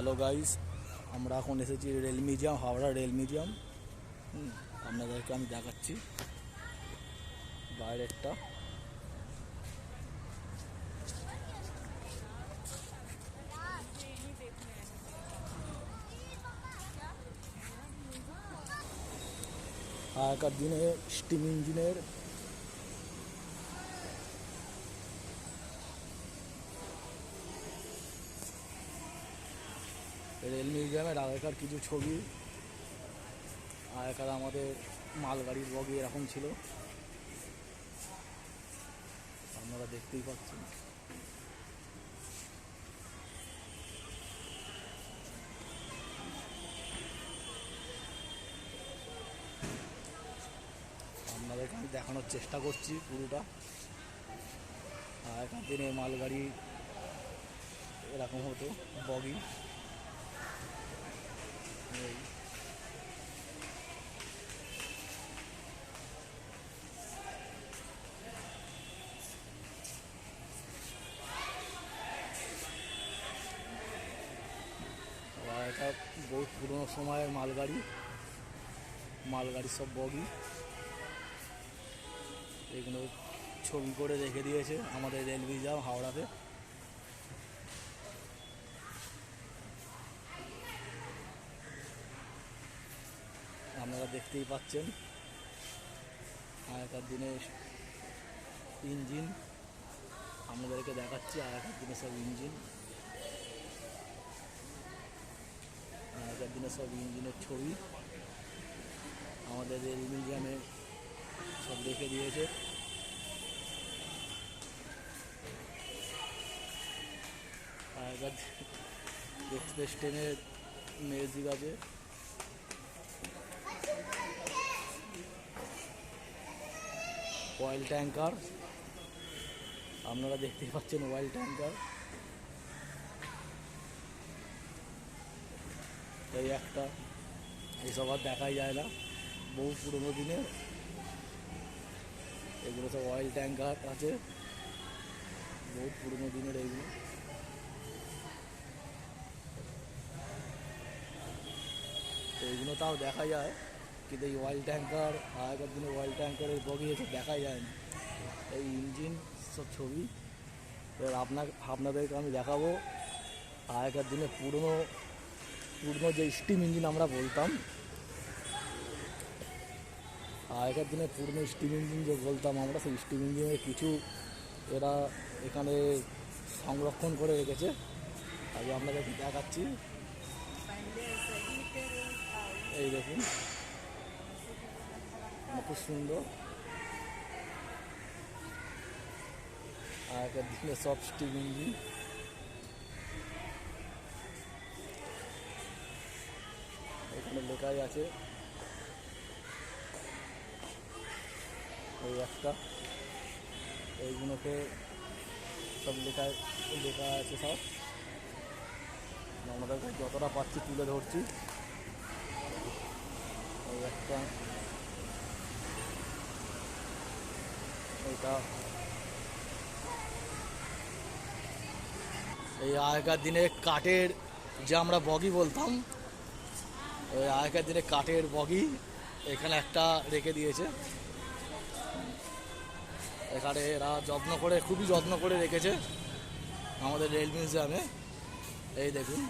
Hello guys আমরা এখন এসেছি rail museum Howrah rail museum আপনাদেরকে আমি দেখাচ্ছি। বাইরেরটা। আগেকার দিনে স্টিম ইঞ্জিনের রেল মিউজিয়ামের আগেকার কিছু ছবি। আগেকার আমাদের মালগাড়ির বগি এরকম ছিল। আপনারা দেখতেই পাচ্ছেন। আপনাদেরকে আমি দেখানোর চেষ্টা করছি পুরোটা। আগেকার দিনে মালগাড়ি এরকম হতো বগি এই আর বহুত পুরোনো সময়ের মালগাড়ি মালগাড়ি সব বগি। এগুলো ছবি করে রেখে দিয়েছে আমাদের রেল মিউজিয়াম হাওড়াতে। আপনারা দেখতেই পাচ্ছেন, আগেকার দিনে ইঞ্জিন। আপনাদেরকে দেখাচ্ছি আগেকার দিনে সব ইঞ্জিন। আগেকার দিনে সব ইঞ্জিনের ছবি। আমাদের রেল মিউজিয়ামে সব রেখে দিয়েছে। এক্সপ্রেস ট্রেনের ম্যাজিক আছে অয়েল ট্যাঙ্কার আপনারা দেখতেই পাচ্ছেন অয়েল ট্যাঙ্কার এই একটা। এসব আর দেখাই যায় না। বহু পুরোনো দিনের। এগুলো সব অয়েল ট্যাঙ্কার আছে। বহু পুরোনো দিনের এইগুলো। তো এইগুলো তাও দেখা যায়। কিন্তু এই অয়েল ট্যাঙ্কার আগেকার দিনে অয়েল ট্যাঙ্কারের বগি এসব দেখা যায় না। এই ইঞ্জিন সব ছবি। এবার আপনার আপনাদেরকে আমি দেখাবো। আগেকার দিনে পুরনো পুরনো যে স্টিম ইঞ্জিন আমরা বলতাম আগেকার দিনে পুরনো স্টিম ইঞ্জিন যে বলতাম আমরা, সেই স্টিম ইঞ্জিনের কিছু এরা এখানে সংরক্ষণ করে রেখেছে। আমি আপনাদেরকে দেখাচ্ছি, এই দেখুন, খুব সুন্দর। আগেকার দিনে সব স্টিম ইঞ্জিন এখানে লেখাই আছে। এই একটা। এইগুলোকে সব লেখা লেখা আছে সব। আমাদের যতটা পাচ্ছি তুলে ধরছি। এই একটা। এটা এই আগেকার দিনে কাঠের যে আমরা বগি বলতাম ওই আগেকার দিনে কাঠের বগি এখানে একটা রেখে দিয়েছে। এখানে এরা যত্ন করে, খুবই যত্ন করে রেখেছে আমাদের রেল মিউজিয়ামে। এই দেখুন,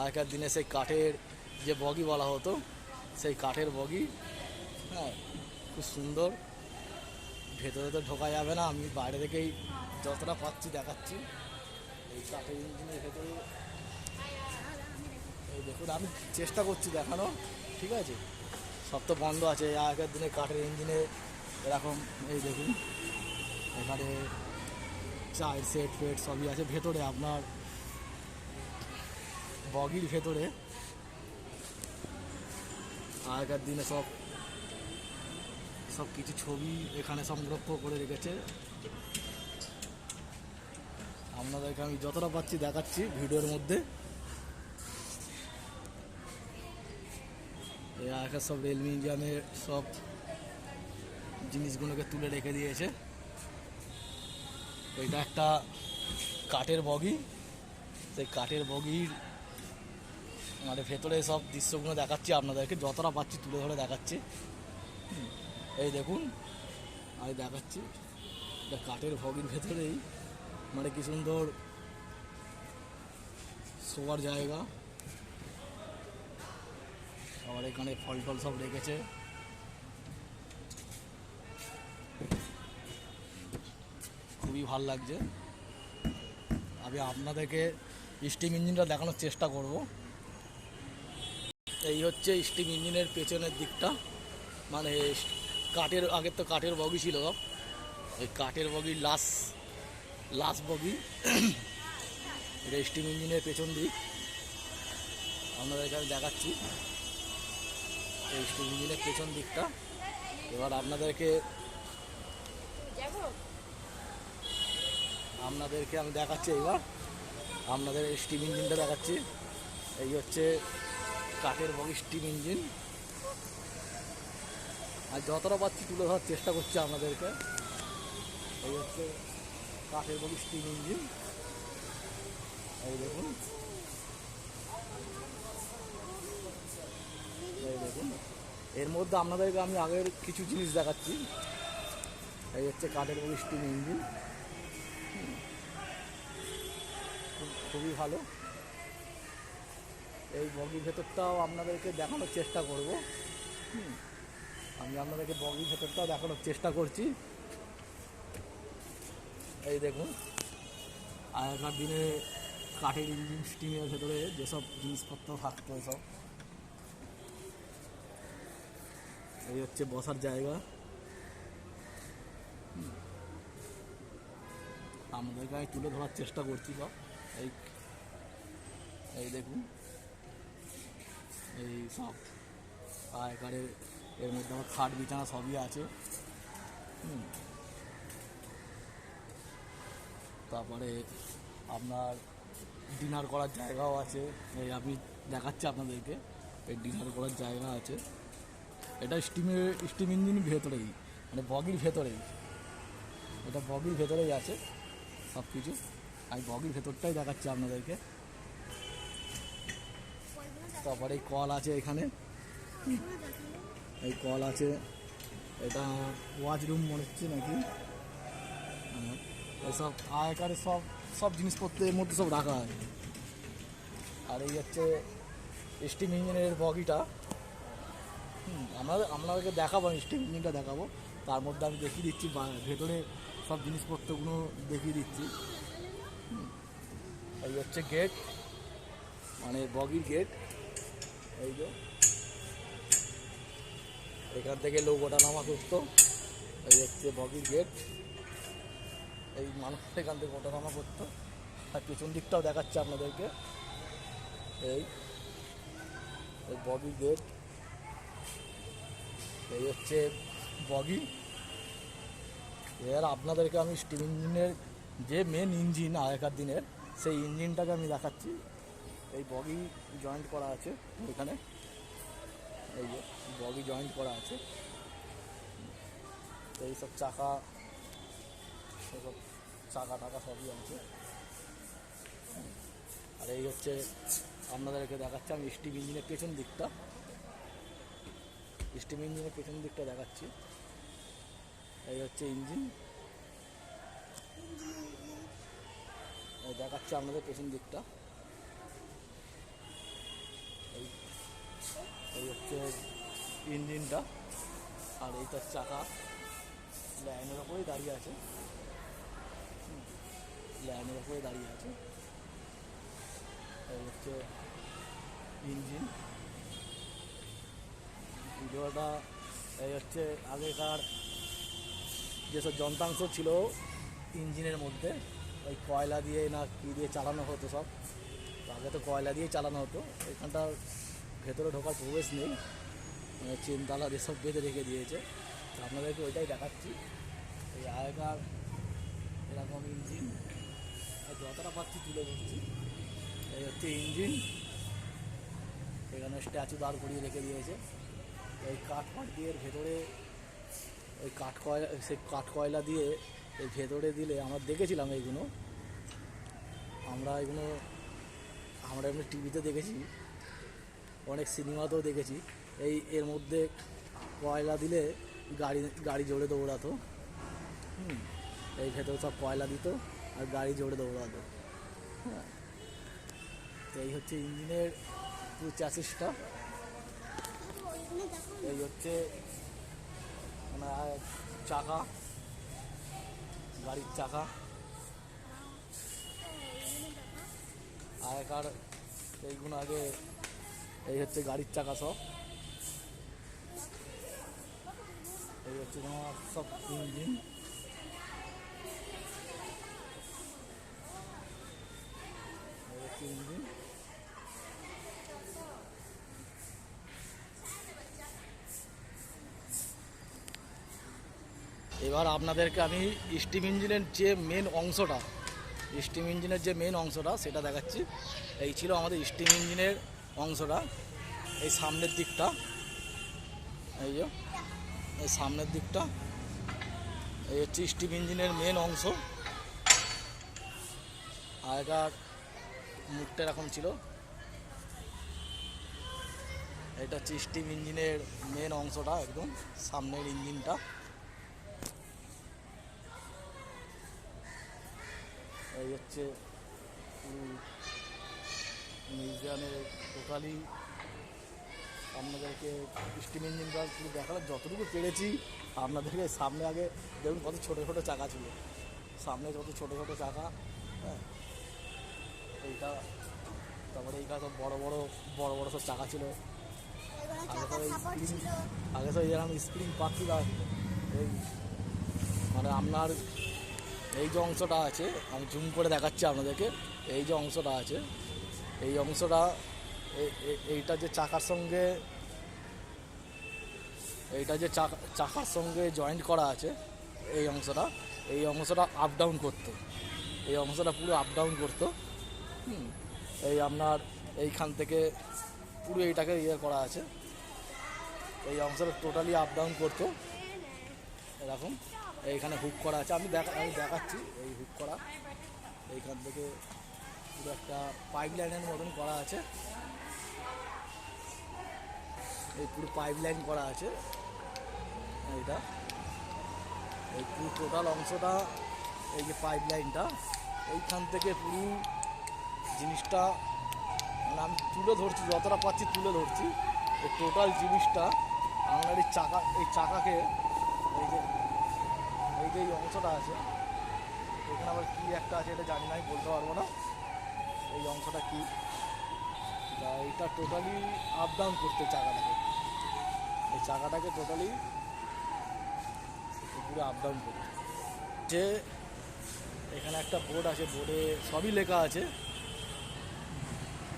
আগেকার দিনে সেই কাঠের যে বগি বলা হতো, সেই কাঠের বগি হ্যাঁ খুব সুন্দর। ভেতরে তো ঢোকা যাবে না, আমি বাইরে থেকেই যতটা পাচ্ছি দেখাচ্ছি। এই কাঠের ইঞ্জিনের ভেতরে এই দেখুন, আমি চেষ্টা করছি দেখানো, ঠিক আছে? সব তো বন্ধ আছে আগের দিনে কাঠের ইঞ্জিনে এরকম, এই দেখুন, এখানে চায়ের সেট ফেট সবই আছে, ভেতরে আপনার বগির ভেতরে। আগেকার দিনে সব সব কিছু ছবি এখানে সংরক্ষণ করে রেখেছে। আপনাদেরকে আমি যতটা পাচ্ছি দেখাচ্ছি ভিডিওর মধ্যে। আগেকার সব রেল মিউজিয়ামের সব জিনিসগুলোকে তুলে রেখে দিয়েছে। এটা একটা কাঠের বগি। সেই কাঠের বগির মানে ভেতরে সব দৃশ্যগুলো দেখাচ্ছি, আপনাদেরকে যতটা পাচ্ছি তুলে ধরে দেখাচ্ছি। এই দেখুন, আমি দেখাচ্ছি, এটা কাঠের বগির ভেতরেই। মানে কি সুন্দর শোয়ার জায়গা। আবার এখানে ফল টল সব রেখেছে। খুবই ভালো লাগছে। আমি আপনাদেরকে স্টিম ইঞ্জিনটা দেখানোর চেষ্টা করব। এই হচ্ছে স্টিম ইঞ্জিনের পেছনের দিকটা। মানে কাঠের, আগের তো কাঠের বগি ছিল ওই কাঠের বগি লাশ লাশ বগি। এটা স্টিম ইঞ্জিনের পেছন দিক। আপনাদের এখানে দেখাচ্ছি। এই স্টিম ইঞ্জিনের পেছন দিকটা। এবার আপনাদেরকে আপনাদেরকে আমি দেখাচ্ছি এবার আপনাদের স্টিম ইঞ্জিনটা দেখাচ্ছি। এই হচ্ছে কাঠের বগি স্টিম ইঞ্জিন আর যতটা পাচ্ছি তুলে ধরার চেষ্টা করছি আপনাদেরকে। এই হচ্ছে কাঠের বগি স্টিম ইঞ্জিন এই দেখুন এই দেখুন এর মধ্যে আপনাদেরকে আমি আগের কিছু জিনিস দেখাচ্ছি। এই হচ্ছে কাঠের বগি স্টিম ইঞ্জিন। খুব- খুবই ভালো। এই বগির ভেতরটাও আপনাদেরকে দেখানোর চেষ্টা করব। আমি আপনাদেরকে বগির ভেতরটাও দেখানোর চেষ্টা করছি। এই দেখুন, আগেকার দিনে কাঠের ইঞ্জিন, স্টিমের ভেতরে যেসব জিনিসপত্র থাকতো সব এই হচ্ছে বসার জায়গা। হুম। আমাদেরকে আমি তুলে ধরার চেষ্টা করছি সব। এই এই দেখুন। এই সব আগেকারের এর মধ্যে আমার খাট বিছানা সবই আছে। হুম। তারপরে আপনার ডিনার করার জায়গাও আছে। এই আমি দেখাচ্ছি আপনাদেরকে। এই ডিনার করার জায়গা আছে। এটা স্টিমের স্টিম ইঞ্জিন ভেতরেই মানে বগির ভেতরেই। এটা বগির ভেতরেই আছে সব কিছু আমি বগির ভেতরটাই দেখাচ্ছি আপনাদেরকে। তারপরে এই কল আছে এখানে। এই কল আছে। এটা ওয়াচরুম মনে হচ্ছে নাকি? হ্যাঁ, এসব আগেকার সব সব জিনিসপত্র এর মধ্যে সব রাখা হয়। আর এই হচ্ছে স্টিম ইঞ্জিনের বগিটা হুম, আমাদের আপনাদেরকে দেখাবো স্টিম ইঞ্জিনটা দেখাবো। তার মধ্যে আমি দেখিয়ে দিচ্ছি ভেতরে সব জিনিসপত্রগুলো দেখিয়ে দিচ্ছি। এই হচ্ছে গেট মানে বগির গেট এই যে। এখান থেকে লোক ওঠা নামা করতো। এই হচ্ছে বগির গেট এই মানুষ এখান থেকে ওঠা নামা করতো। আর পেছন দিকটাও দেখাচ্ছে আপনাদেরকে। এই বগির গেট এই হচ্ছে বগি। এবার আপনাদেরকে আমি স্টিম ইঞ্জিনের যে মেন ইঞ্জিন আগেকার দিনের, সেই ইঞ্জিনটাকে আমি দেখাচ্ছি। এই বগি জয়েন্ট করা আছে এখানে। এই যে বগি জয়েন্ট করা আছে। তো এইসব চাকা, এসব চাকা টাকা সবই আছে। আর এই হচ্ছে, আপনাদেরকে দেখাচ্ছি আমি স্টিম ইঞ্জিনের পেছন দিকটা। স্টিম ইঞ্জিনের পেছন দিকটা দেখাচ্ছি। এই হচ্ছে ইঞ্জিন দেখাচ্ছি আপনাদের পেছন দিকটা। এই এই হচ্ছে ইঞ্জিনটা আর এইটা চাকা। লাইনের ওপরেই দাঁড়িয়ে আছে। লাইনের ওপরে দাঁড়িয়ে আছে। এই হচ্ছে ইঞ্জিন ভিডিওটা এই হচ্ছে আগেকার যেসব যন্ত্রাংশ ছিল ইঞ্জিনের মধ্যে, ওই কয়লা দিয়ে না কী দিয়ে চালানো হতো সব। আগে তো কয়লা দিয়ে চালানো হতো এখানটা ভেতরে ঢোকার প্রবেশ নেই মানে চেনতালা যেসব বেঁধে রেখে দিয়েছে। তো আপনাদেরকে ওইটাই দেখাচ্ছি, এই আগেকার এরকম ইঞ্জিন যতটা পাচ্ছি তুলে ধরছি। এই হচ্ছে ইঞ্জিন, এখানে স্ট্যাচু দাঁড় করিয়ে রেখে দিয়েছে। এই কাঠ ফাট দিয়ে ভেতরে ওই কাঠ কয়লা সেই কাঠ কয়লা দিয়ে এই ভেতরে দিলে আমরা দেখেছিলাম এইগুলো আমরা এগুলো, আমরা এমনি টিভিতে দেখেছি, অনেক সিনেমাতেও দেখেছি। এই এর মধ্যে কয়লা দিলে গাড়ি গাড়ি জোরে দৌড়াতো। হুম, এই ভেতরে সব কয়লা দিত আর গাড়ি জোরে দৌড়াতো। হ্যাঁ তো এই হচ্ছে ইঞ্জিনের পুরো চ্যাসিসটা এই হচ্ছে মানে চাকা, গাড়ির চাকা। আগেকার এইগুলো আগে, এই হচ্ছে গাড়ির চাকা সব। এই হচ্ছে তোমার সব ইঞ্জিন এই হচ্ছে ইঞ্জিন এবার আপনাদেরকে আমি স্টিম ইঞ্জিনের যে মেন অংশটা স্টিম ইঞ্জিনের যে মেন অংশটা সেটা দেখাচ্ছি। এই ছিল আমাদের স্টিম ইঞ্জিনের অংশটা, এই সামনের দিকটা। এই যে, এই সামনের দিকটা, এই হচ্ছে স্টিম ইঞ্জিনের মেন অংশ। আগেকার মুখটা এরকম ছিল। এটা হচ্ছে স্টিম ইঞ্জিনের মেন অংশটা, একদম সামনের ইঞ্জিনটা এই হচ্ছে মিউজিয়ামের টোটালি আপনাদেরকে স্টিম ইঞ্জিনটা পুরো দেখালাম যতটুকু পেরেছি আপনাদেরকে সামনে আগে দেখুন কত ছোটো ছোটো চাকা ছিল। সামনে যত ছোটো ছোটো চাকা হ্যাঁ। এইটা তারপরে এইটা সব বড় বড় বড় বড় সব চাকা ছিল। আগে তো আগে তো এরকম স্প্রিং পাচ্ছিল এই মানে আপনার এই যে অংশটা আছে, আমি জুম করে দেখাচ্ছি আপনাদেরকে। এই যে অংশটা আছে, এই অংশটা এইটা যে চাকার সঙ্গে, এইটা যে চাকা চাকার সঙ্গে জয়েন্ট করা আছে, এই অংশটা এই অংশটা আপ ডাউন করতো। এই অংশটা পুরো আপ ডাউন করতো। এই আপনার এইখান থেকে পুরো এইটাকে ইয়ে করা আছে। এই অংশটা টোটালি আপ ডাউন করতো। এরকম। এইখানে হুক করা আছে। আমি দেখা আমি দেখাচ্ছি এই হুক করা। এইখান থেকে পুরো একটা পাইপ লাইনের মতন করা আছে। এই পুরো পাইপ লাইন করা আছে। এইটা। এই পুরো টোটাল অংশটা, এই যে পাইপ লাইনটা এইখান থেকে পুরো জিনিসটা মানে আমি তুলে ধরছি, যতটা পাচ্ছি তুলে ধরছি। এই টোটাল জিনিসটা আপনার এই চাকা এই চাকাকে, এই যে এই যে এই অংশটা আছে। এখানে আবার কী একটা আছে এটা জানি না আমি বলতে পারব না। এই অংশটা কী? তা এটা টোটালি আপ ডাউন করতে চাকাটাকে। এই চাকাটাকে টোটালি পুরো আপ ডাউন করতে যে এখানে একটা বোর্ড আছে বোর্ডে সবই লেখা আছে।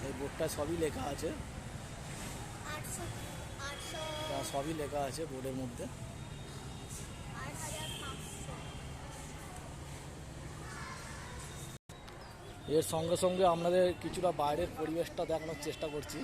এই বোর্ডটায় সবই লেখা আছে। সবই লেখা আছে বোর্ডের মধ্যে। এর সঙ্গে সঙ্গে আপনাদের কিছুটা বাইরের পরিবেশটা দেখানোর চেষ্টা করছি।